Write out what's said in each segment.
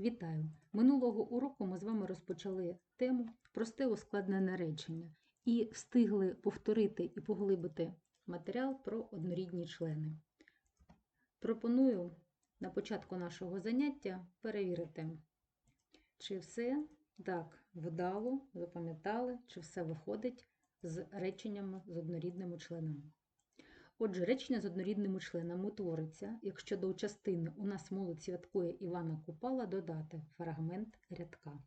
Вітаю! Минулого уроку ми з вами розпочали тему просте ускладнене речення і встигли повторити і поглибити матеріал про однорідні члени. Пропоную на початку нашого заняття перевірити, чи все так вдало, запам'ятали, чи все виходить з реченнями з однорідними членами. Отже, речення з однорідними членами утвориться, якщо до частини у нас молодь святкує Івана Купала додати фрагмент рядка.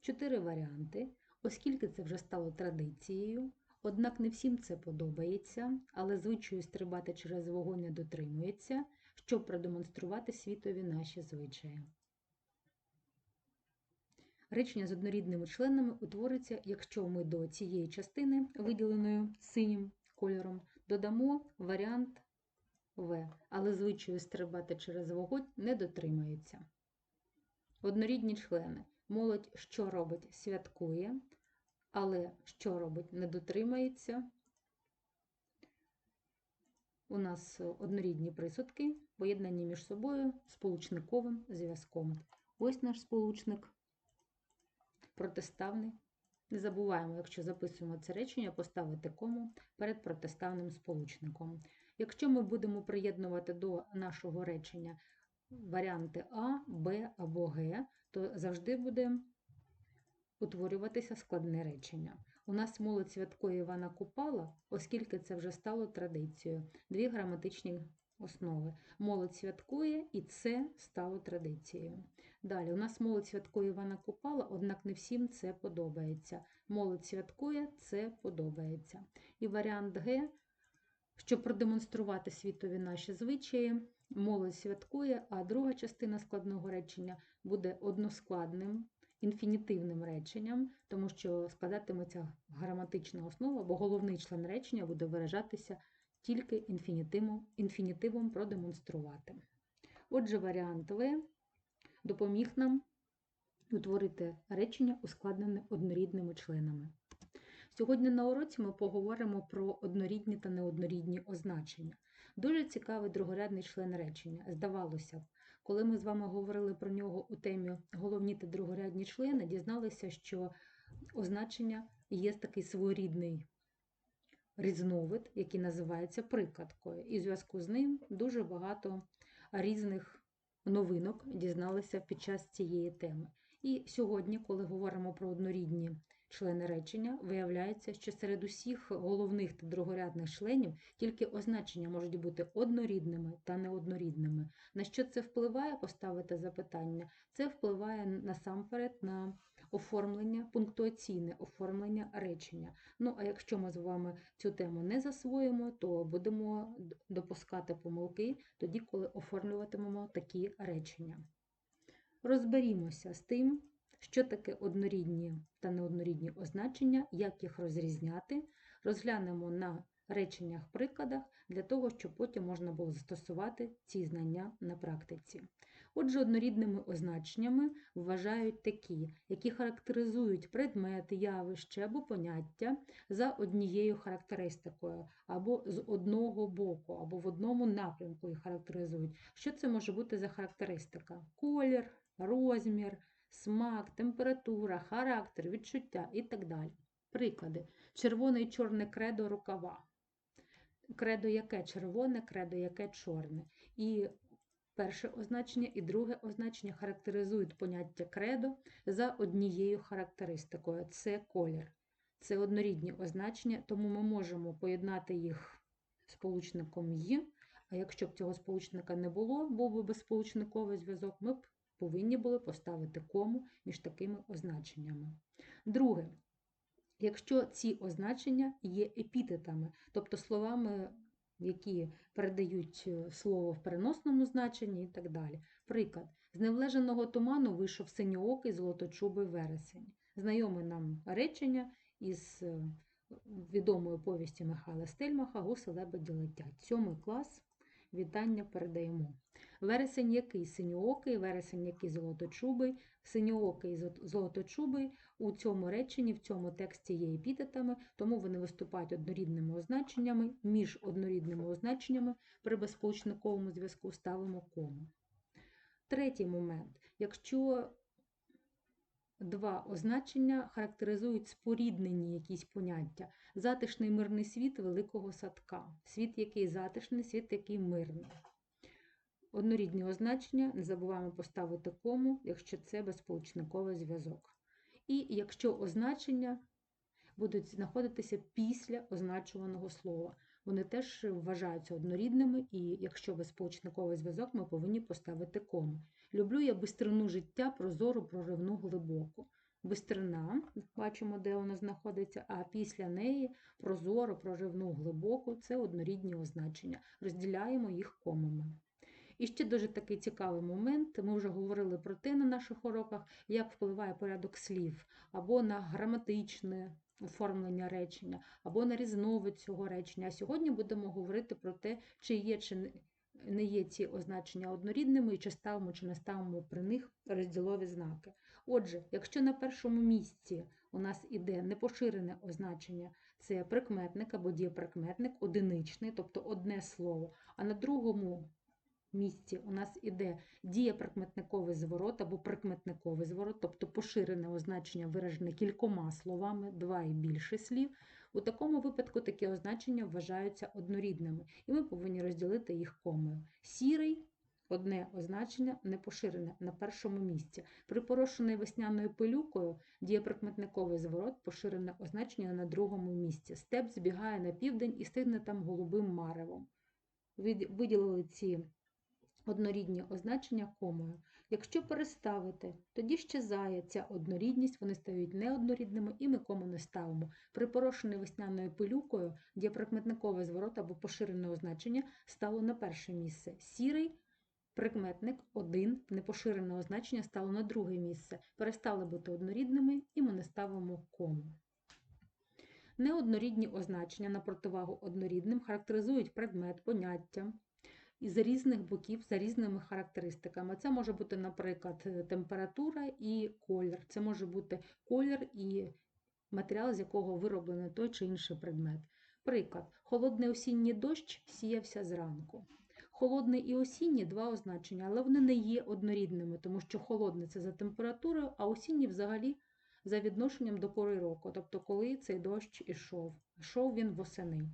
Чотири варіанти, оскільки це вже стало традицією, однак не всім це подобається, але звичаю стрибати через вогонь не дотримується, щоб продемонструвати світові наші звичаї. Речення з однорідними членами утвориться, якщо ми до цієї частини, виділеної синім кольором, додамо варіант В, але звичаю стрибати через вогонь не дотримається. Однорідні члени. Молодь що робить? Святкує, але що робить? Не дотримається. У нас однорідні присудки, поєднані між собою сполучниковим зв'язком. Ось наш сполучник протиставний. Не забуваємо, якщо записуємо це речення, поставити кому перед протиставним сполучником. Якщо ми будемо приєднувати до нашого речення варіанти А, Б або Г, то завжди буде утворюватися складне речення. У нас молодь святкує Івана Купала, оскільки це вже стало традицією. Дві граматичні основи. Молодь святкує і це стало традицією. Далі, у нас молодь святкує Івана Купала, однак не всім це подобається. Молодь святкує, це подобається. І варіант Г, щоб продемонструвати світові наші звичаї, молодь святкує, а друга частина складного речення буде односкладним, інфінітивним реченням, тому що складатиметься граматична основа, бо головний член речення буде виражатися тільки інфінітивом, інфінітивом продемонструвати. Отже, варіант В допоміг нам утворити речення, ускладнене однорідними членами. Сьогодні на уроці ми поговоримо про однорідні та неоднорідні означення. Дуже цікавий другорядний член речення. Здавалося б, коли ми з вами говорили про нього у темі головні та другорядні члени, дізналися, що означення є такий своєрідний різновид, який називається прикладкою. І в зв'язку з ним дуже багато різних новинок дізналися під час цієї теми. І сьогодні, коли говоримо про однорідні члени речення, виявляється, що серед усіх головних та другорядних членів тільки означення можуть бути однорідними та неоднорідними. На що це впливає, поставити запитання? Це впливає насамперед на оформлення, пунктуаційне оформлення речення. Ну, а якщо ми з вами цю тему не засвоїмо, то будемо допускати помилки тоді, коли оформлюватимемо такі речення. Розберімося з тим, що таке однорідні та неоднорідні означення, як їх розрізняти, розглянемо на реченнях прикладах для того, щоб потім можна було застосувати ці знання на практиці. Отже, однорідними означеннями вважають такі, які характеризують предмети, явище або поняття за однією характеристикою, або з одного боку, або в одному напрямку їх характеризують. Що це може бути за характеристика? Колір, розмір, смак, температура, характер, відчуття і так далі. Приклади: червоне і чорне кредо рукава. Кредо яке червоне, кредо яке чорне. І перше означення і друге означення характеризують поняття кредо за однією характеристикою це колір. Це однорідні означення, тому ми можемо поєднати їх сполучником «й», а якщо б цього сполучника не було, був би безсполучниковий зв'язок, ми б повинні були поставити кому між такими означеннями. Друге, якщо ці означення є епітетами, тобто словами, які передають слово в переносному значенні і так далі. Приклад, з невлеженого туману вийшов синьоокий золоточубий вересень. Знайоме нам речення із відомої повісті Михайла Стельмаха Гуси лебеді летять. Сьомий клас вітання передаємо. Вересень який синьоокий, вересень який золоточубий, синьоокий золоточубий у цьому реченні, в цьому тексті є епітетами, тому вони виступають однорідними означеннями. Між однорідними означеннями при безсполучниковому зв'язку ставимо кому. Третій момент. Якщо два означення характеризують споріднені якісь поняття. Затишний мирний світ великого садка. Світ, який затишний, світ, який мирний. Однорідні означення не забуваємо поставити кому, якщо це безполучниковий зв'язок. І якщо означення будуть знаходитися після означуваного слова. Вони теж вважаються однорідними, і якщо безполучниковий зв'язок, ми повинні поставити кому. Люблю я бистрину життя, прозору, проривну, глибоку. Бистрина, бачимо, де вона знаходиться, а після неї прозору, проривну, глибоку це однорідні означення. Розділяємо їх комами. І ще дуже такий цікавий момент. Ми вже говорили про те на наших уроках, як впливає порядок слів або на граматичне оформлення речення, або на різновид цього речення. А сьогодні будемо говорити про те, чи є чи не- є ці означення однорідними, і чи ставимо чи не ставимо при них розділові знаки. Отже, якщо на першому місці у нас іде непоширене означення, це прикметник або дієприкметник, одиничний, тобто одне слово, а на другому місці у нас іде дієприкметниковий зворот або прикметниковий зворот, тобто поширене означення виражене кількома словами, два і більше слів. У такому випадку такі означення вважаються однорідними, і ми повинні розділити їх комою. Сірий одне означення не поширене на першому місці. Припорошений весняною пилюкою дієприкметниковий зворот поширене означення на другому місці. Степ збігає на південь і стигне там голубим маревом. Виділили ці однорідні означення комою. Якщо переставити, тоді щезає ця однорідність, вони стають неоднорідними і ми кому не ставимо. Припорошений весняною пилюкою дієприкметниковий зворот або поширене означення стало на перше місце. Сірий прикметник один, непоширене означення стало на друге місце. Перестали бути однорідними і ми не ставимо кому. Неоднорідні означення на противагу однорідним характеризують предмет, поняття із різних боків за різними характеристиками. Це може бути, наприклад, температура і колір. Це може бути колір і матеріал, з якого вироблений той чи інший предмет. Приклад: холодний осінній дощ сіявся зранку. Холодний і осінній два означення, але вони не є однорідними, тому що холодний це за температурою, а осінній взагалі за відношенням до пори року, тобто коли цей дощ ішов. Ішов він восени.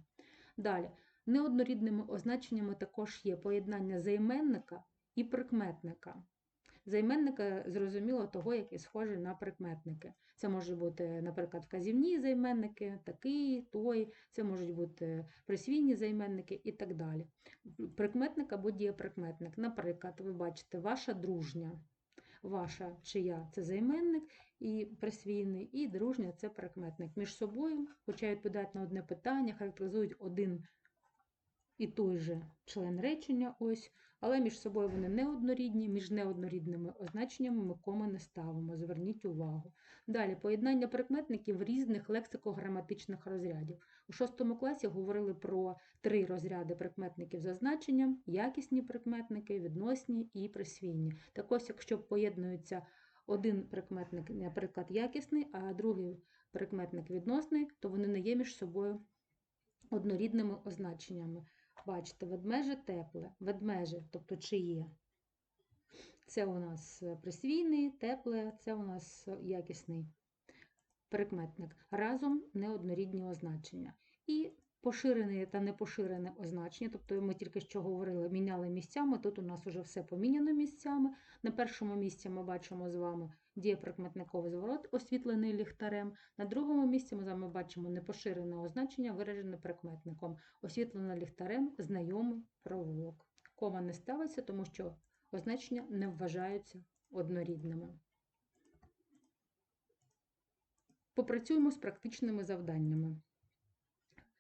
Далі, неоднорідними означеннями також є поєднання займенника і прикметника. Займенника зрозуміло того, який схожий на прикметники. Це може бути, наприклад, вказівні займенники, такий, той, це можуть бути присвійні займенники і так далі. Прикметник або дієприкметник. Наприклад, ви бачите, ваша дружня. Ваша чия це займенник і присвійний, і дружня це прикметник. Між собою, хоча відповідають на одне питання, характеризують один і той же член речення, ось, але між собою вони неоднорідні, між неоднорідними означеннями ми коми не ставимо. Зверніть увагу. Далі поєднання прикметників різних лексико-граматичних розрядів. У шостому класі говорили про три розряди прикметників за значенням: якісні прикметники, відносні і присвійні. Так ось, якщо поєднуються один прикметник, наприклад, якісний, а другий прикметник відносний, то вони не є між собою однорідними означеннями. Бачите, ведмеже тепле, ведмеже, тобто чиє. Це у нас присвійний, тепле, це у нас якісний прикметник. Разом неоднорідні означення. І поширене та непоширене означення, тобто ми тільки що говорили, міняли місцями, тут у нас вже все поміняно місцями. На першому місці ми бачимо з вами дієприкметниковий зворот, освітлений ліхтарем. На другому місці ми з вами бачимо непоширене означення, виражене прикметником. Освітлене ліхтарем, знайомий провулок. Кома не ставиться, тому що означення не вважаються однорідними. Попрацюємо з практичними завданнями.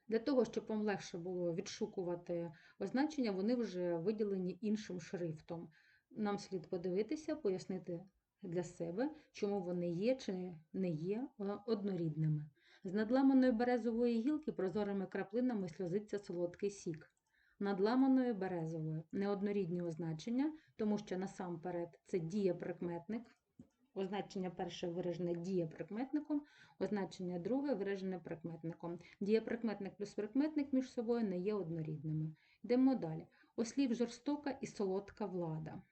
Для того, щоб вам легше було відшукувати означення, вони вже виділені іншим шрифтом. Нам слід подивитися, пояснити для себе, чому вони є чи не є е, однорідними. З надламаної березової гілки прозорими краплинами сльозиться солодкий сік. Надламаної березової неоднорідні означення, тому що насамперед це дієприкметник. Означення перше виражене дієприкметником, означення друге виражене прикметником. Дієприкметник плюс прикметник між собою не є однорідними. Йдемо далі. Ослів жорстока і солодка влада.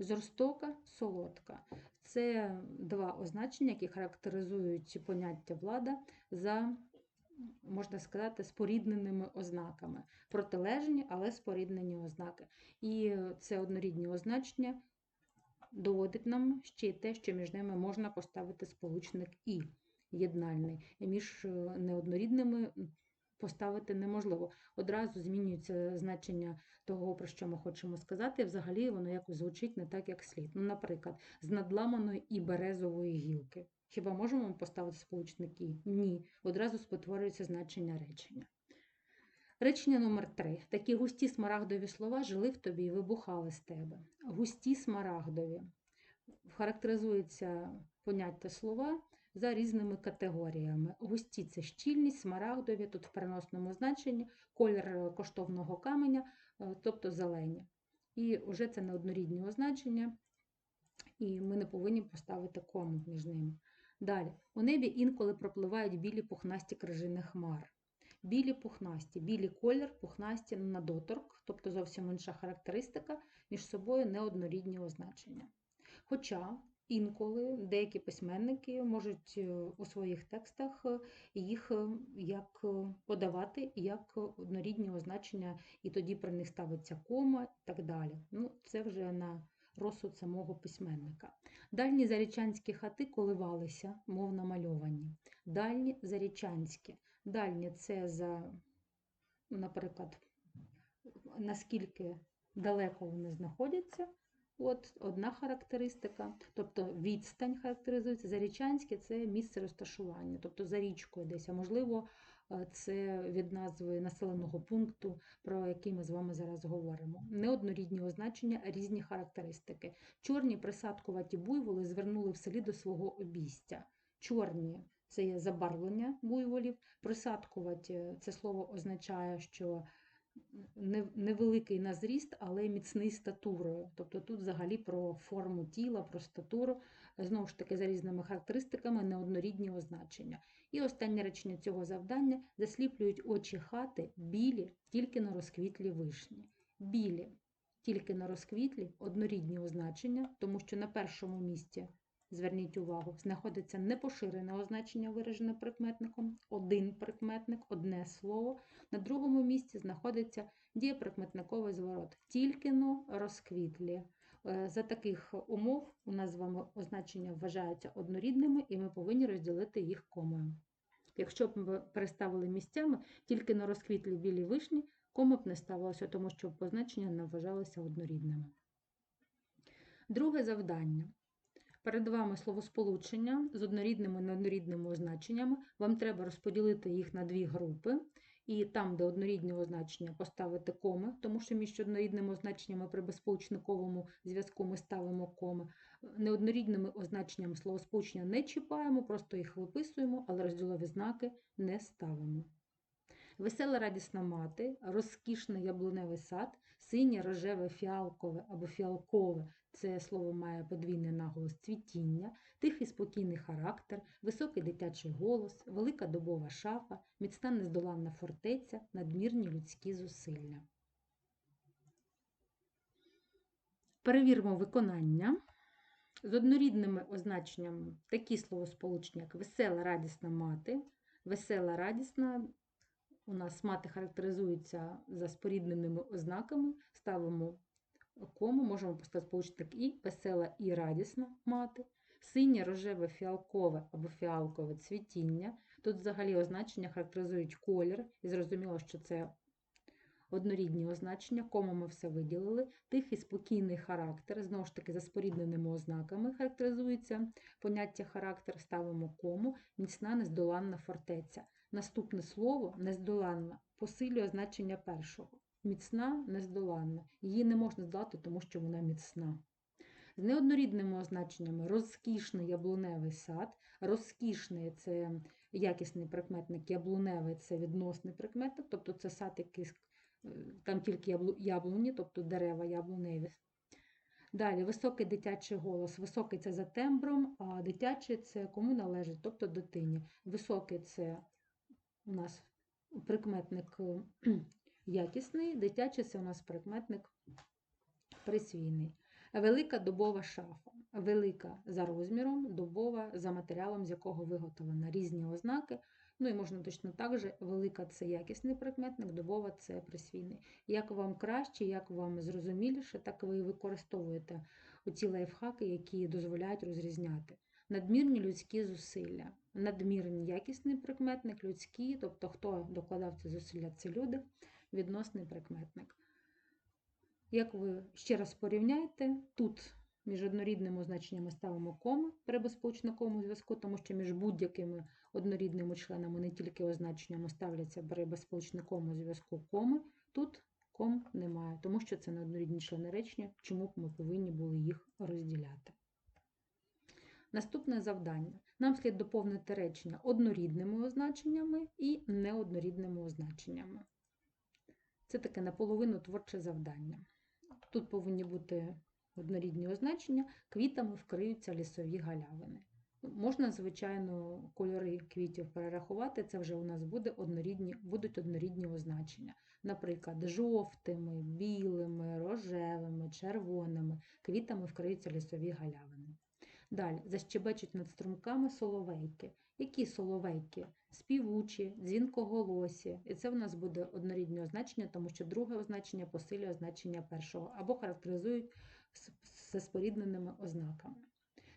Жорстока, солодка. Це два означення, які характеризують поняття влада за, можна сказати, спорідненими ознаками. Протилежні, але споріднені ознаки. І це однорідні означення доводить нам ще й те, що між ними можна поставити сполучник і єднальний. Між е, неоднорідними поставити неможливо. Одразу змінюється значення того, про що ми хочемо сказати, взагалі воно якось звучить не так, як слід. Ну, наприклад, з надламаної і березової гілки. Хіба можемо ми поставити сполучник «і»? Ні. Одразу спотворюється значення речення. Речення номер 3 Такі густі смарагдові слова жили в тобі і вибухали з тебе. Густі смарагдові. Характеризується поняття слова за різними категоріями. Густі це щільність, смарагдові, тут в переносному значенні, колір коштовного каменя, е, тобто зелені. І вже це неоднорідні означення, і ми не повинні поставити кому між ними. Далі, у небі інколи пропливають білі пухнасті крижини хмар. Білі пухнасті, білі колір, пухнасті на доторк, тобто зовсім інша характеристика, між собою неоднорідні означення. Хоча інколи деякі письменники можуть е, у своїх текстах е, їх е, як подавати як однорідні означення, і тоді про них ставиться кома і так далі. Ну, Це вже на розсуд самого письменника. Дальні зарічанські хати коливалися, мов намальовані. Дальні зарічанські. Дальні це за, наприклад, наскільки далеко вони знаходяться. От одна характеристика, тобто відстань характеризується. Зарічанське це місце розташування, тобто за річкою десь, а можливо, е, це від назви населеного пункту, про який ми з вами зараз говоримо. Неоднорідні означення, різні характеристики. Чорні присадкуваті буйволи звернули в селі до свого обійстя. Чорні це є забарвлення буйволів. Присадкуваті це слово означає, що невеликий на зріст, але міцний статурою. Тобто тут взагалі про форму тіла, про статуру, знову ж таки, за різними характеристиками, неоднорідні означення. І останнє речення цього завдання засліплюють очі хати білі, тільки на розквітлі вишні. Білі, тільки на розквітлі, однорідні означення, тому що на першому місці Зверніть увагу, знаходиться непоширене означення, виражене прикметником, один прикметник, одне слово. На другому місці знаходиться дієприкметниковий зворот. Тільки но розквітлі. Е, за таких умов у нас з вами означення вважаються однорідними, і ми повинні розділити їх комою. Якщо б ми переставили місцями, тільки на розквітлі білі вишні, кома б не ставилося, тому що позначення не вважалися однорідними. Друге завдання. Перед вами словосполучення з однорідними і неоднорідними означеннями. Вам треба розподілити їх на дві групи. І там, де однорідні означення, поставити коми, тому що між однорідними означеннями при безсполучниковому зв'язку ми ставимо коми. Неоднорідними означеннями словосполучення не чіпаємо, просто їх виписуємо, але розділові знаки не ставимо. Весела радісна мати, розкішний яблуневий сад, синє, рожеве, фіалкове або фіалкове це слово має подвійний наголос цвітіння, тихий спокійний характер, високий дитячий голос, велика добова шафа, міцна нездоланна фортеця, надмірні людські зусилля. Перевіримо виконання. З однорідними означеннями такі словосполучення, як весела радісна мати, весела радісна. У нас мати характеризується за спорідненими ознаками, ставимо кому можемо поставити сполучник і весела і радісна мати, синє, рожеве, фіалкове або фіалкове цвітіння. Тут взагалі означення характеризують колір, і зрозуміло, що це однорідні означення, кому ми все виділили. Тихий спокійний характер, знову ж таки, за спорідненими ознаками характеризується поняття характер, ставимо кому, міцна нездоланна фортеця. Наступне слово нездоланна посилює значення першого міцна, нездоланна. Її не можна здати, тому що вона міцна. З неоднорідними означеннями розкішний яблуневий сад. Розкішний це якісний прикметник, яблуневий це відносний прикметник, тобто це сад, який е, там тільки яблуні, тобто дерева яблуневі. Далі високий дитячий голос. Високий це за тембром, а дитячий це кому належить, тобто дитині. Високий це у нас прикметник якісний, дитячий це у нас прикметник присвійний. Велика добова шафа. Велика за розміром, добова за матеріалом, з якого виготовлена. Різні ознаки. Ну і можна точно так же, велика це якісний прикметник, добова це присвійний. Як вам краще, як вам зрозуміліше, так ви використовуєте оці лайфхаки, які дозволяють розрізняти. Надмірні людські зусилля. Надмірний якісний прикметник, людські, тобто хто докладав ці зусилля, це люди, відносний прикметник. Як ви ще раз порівняєте, тут між однорідними означеннями ставимо коми при безполучниковому зв'язку, тому що між будь-якими однорідними членами не тільки означеннями ставляться при безполучниковому зв'язку коми. Тут ком немає, тому що це не однорідні члени речення, чому б ми повинні були їх розділяти. Наступне завдання. Нам слід доповнити речення однорідними означеннями і неоднорідними означеннями. Це таке наполовину творче завдання. Тут повинні бути однорідні означення, квітами вкриються лісові галявини. Можна, звичайно, кольори квітів перерахувати, це вже у нас буде однорідні, будуть однорідні означення. Наприклад, жовтими, білими, рожевими, червоними квітами вкриються лісові галявини. Далі защебечуть над струмками соловейки. Які соловейки? Співучі, дзвінкоголосі. І це в нас буде однорідне означення, тому що друге означення посилює означення першого, або характеризують зі спорідненими ознаками.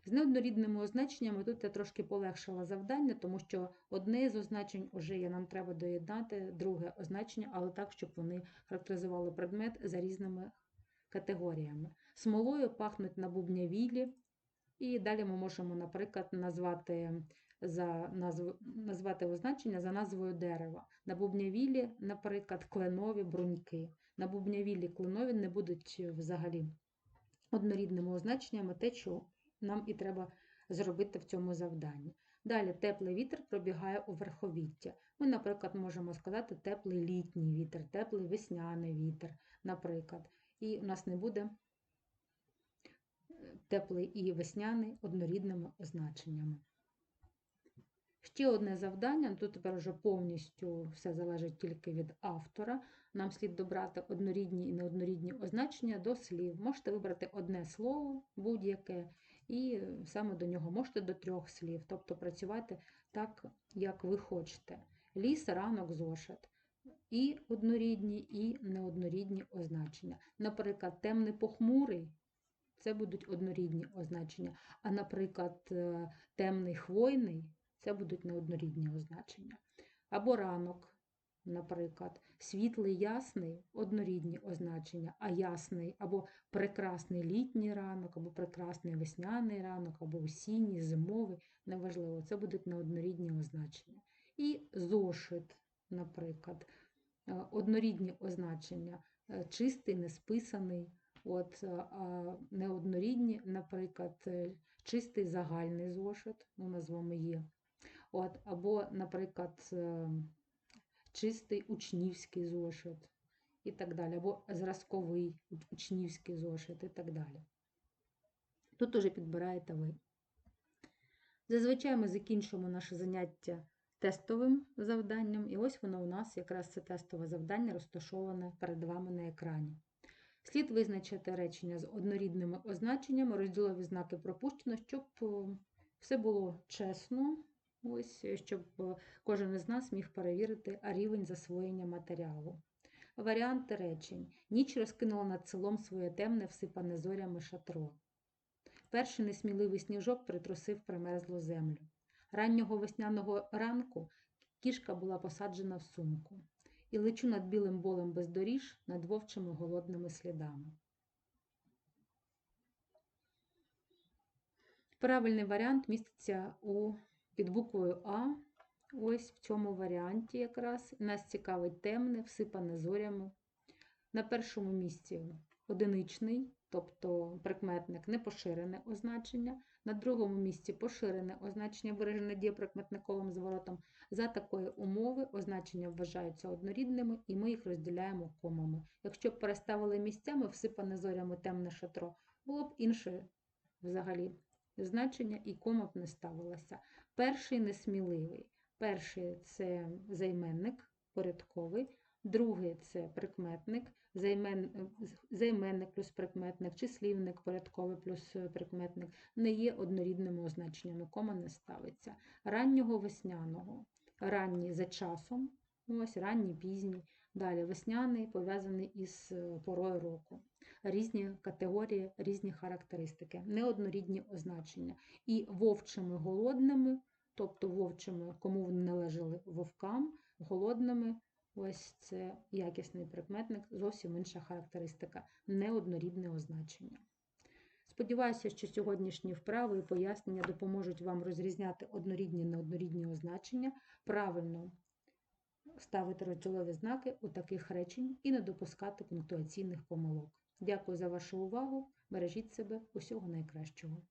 З неоднорідними означеннями тут я трошки полегшила завдання, тому що одне з означень вже є, нам треба доєднати друге означення, але так, щоб вони характеризували предмет за різними категоріями. Смолою пахнуть на бубнявілі, і далі ми можемо, наприклад, назвати за назв... назвати означення за назвою дерева. На бубнявілі, наприклад, кленові бруньки. На бубнявілі кленові не будуть взагалі однорідними означеннями те, що нам і треба зробити в цьому завданні. Далі теплий вітер пробігає у верховіття. Ми, наприклад, можемо сказати теплий літній вітер, теплий весняний вітер, наприклад. І у нас не буде теплий і весняний однорідними означеннями. Ще одне завдання, тут тепер вже повністю все залежить тільки від автора. Нам слід добрати однорідні і неоднорідні означення до слів. Можете вибрати одне слово, будь-яке, і саме до нього можете до трьох слів, тобто працювати так, як ви хочете. Ліс, ранок, зошит. І однорідні, і неоднорідні означення. Наприклад, темний похмурий це будуть однорідні означення. А, наприклад, е, темний хвойний це будуть неоднорідні означення. Або ранок, наприклад, світлий, ясний однорідні означення, а ясний або прекрасний літній ранок, або прекрасний весняний ранок, або осінній, зимовий, неважливо, це будуть неоднорідні означення. І зошит, наприклад, е, однорідні означення, е, чистий, несписаний. От, а неоднорідні, наприклад, чистий загальний зошит, ну, назвемо є. От, Або, наприклад, чистий учнівський зошит і так далі, або зразковий учнівський зошит і так далі. Тут уже підбираєте ви. Зазвичай ми закінчуємо наше заняття тестовим завданням, і ось воно у нас якраз це тестове завдання розташоване перед вами на екрані. Слід визначити речення з однорідними означеннями, розділові знаки пропущено, щоб все було чесно, ось, щоб кожен із нас міг перевірити рівень засвоєння матеріалу. Варіанти речень. Ніч розкинула над селом своє темне, всипане зорями шатро. Перший несміливий сніжок притрусив примерзлу землю. Раннього весняного ранку кішка була посаджена в сумку і лечу над білим болем бездоріж над вовчими голодними слідами. Правильний варіант міститься у, під буквою А. Ось в цьому варіанті якраз. Нас цікавить темне, всипане зорями. На першому місці одиничний, тобто прикметник непоширене означення. На другому місці поширене означення, виражене дієприкметниковим зворотом. За такої умови означення вважаються однорідними, і ми їх розділяємо комами. Якщо б переставили місцями, всипане зорями темне шатро, було б інше взагалі значення, і кома б не ставилася. Перший несміливий. Перший це займенник порядковий, другий це прикметник, займен, займенник плюс прикметник, числівник, порядковий плюс е, прикметник не є однорідними означеннями, кома не ставиться. Раннього весняного, ранній за часом, ось ранній, пізній, далі весняний пов'язаний із е, порою року. Різні категорії, різні характеристики, неоднорідні означення. І вовчими голодними, тобто вовчими, кому належали вовкам, голодними, ось це якісний прикметник, зовсім інша характеристика, неоднорідне означення. Сподіваюся, що сьогоднішні вправи і пояснення допоможуть вам розрізняти однорідні неоднорідні означення, правильно ставити розділові знаки у таких речень і не допускати пунктуаційних помилок. Дякую за вашу увагу. Бережіть себе. Усього найкращого.